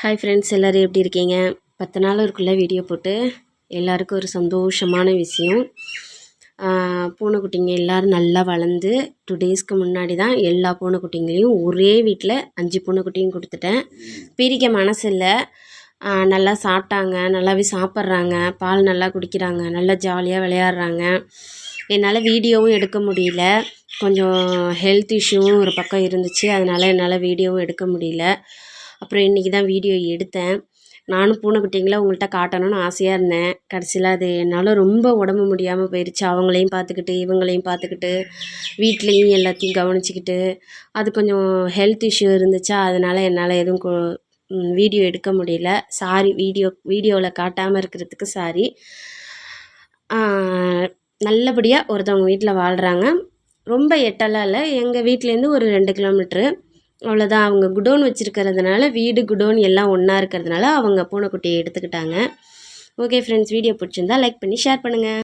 Hi friends எல்லோரும் எப்படி இருக்கீங்க? பத்து நாள் இருக்குள்ளே வீடியோ போட்டு எல்லாருக்கும் ஒரு சந்தோஷமான விஷயம். பூனைக்குட்டிங்க எல்லோரும் நல்லா வளர்ந்து டூ டேஸ்க்கு முன்னாடி தான் எல்லா பூனைக்குட்டிங்களையும் ஒரே வீட்டில் அஞ்சு பூனைக்குட்டியும் கொடுத்துட்டேன். பிரிக்க மனசு இல்லை நல்லா சாப்பிட்டாங்க நல்லாவே சாப்பிட்றாங்க பால் நல்லா குடிக்கிறாங்க நல்லா ஜாலியாக விளையாடுறாங்க. என்னால் வீடியோவும் எடுக்க முடியல. கொஞ்சம் ஹெல்த் இஷ்யூவும் ஒரு பக்கம் இருந்துச்சு. அதனால் என்னால் வீடியோவும் எடுக்க முடியல. அப்புறம் இன்றைக்கி தான் வீடியோ எடுத்தேன். நானும் பூனைக்குட்டிங்களை உங்கள்கிட்ட காட்டணும்னு ஆசையாக இருந்தேன். கடைசியில் அது என்னால் ரொம்ப உடம்பு முடியாமல் போயிடுச்சு அவங்களையும் பார்த்துக்கிட்டு இவங்களையும் பார்த்துக்கிட்டு வீட்லேயும் எல்லாத்தையும் கவனிச்சிக்கிட்டு அது கொஞ்சம் ஹெல்த் இஷ்யூ இருந்துச்சா அதனால் என்னால் எதுவும் வீடியோ எடுக்க முடியல. சாரி வீடியோ வீடியோவில் காட்டாமல் இருக்கிறதுக்கு சாரி நல்லபடியாக ஒருத்தவங்க வீட்டில் வாழ்கிறாங்க ரொம்ப எட்டலாம் இல்லை எங்கள் வீட்டிலேருந்து ஒரு ரெண்டு கிலோமீட்ரு அவ்வளோதான் அவங்க குடோன் வச்சுருக்கிறதுனால வீடு குடோன் எல்லாம் ஒன்றா இருக்கிறதுனால அவங்க பூனைக்குட்டியை எடுத்துக்கிட்டாங்க. ஓகே ஃப்ரெண்ட்ஸ் வீடியோ பிடிச்சிருந்தா லைக் பண்ணி ஷேர் பண்ணுங்கள்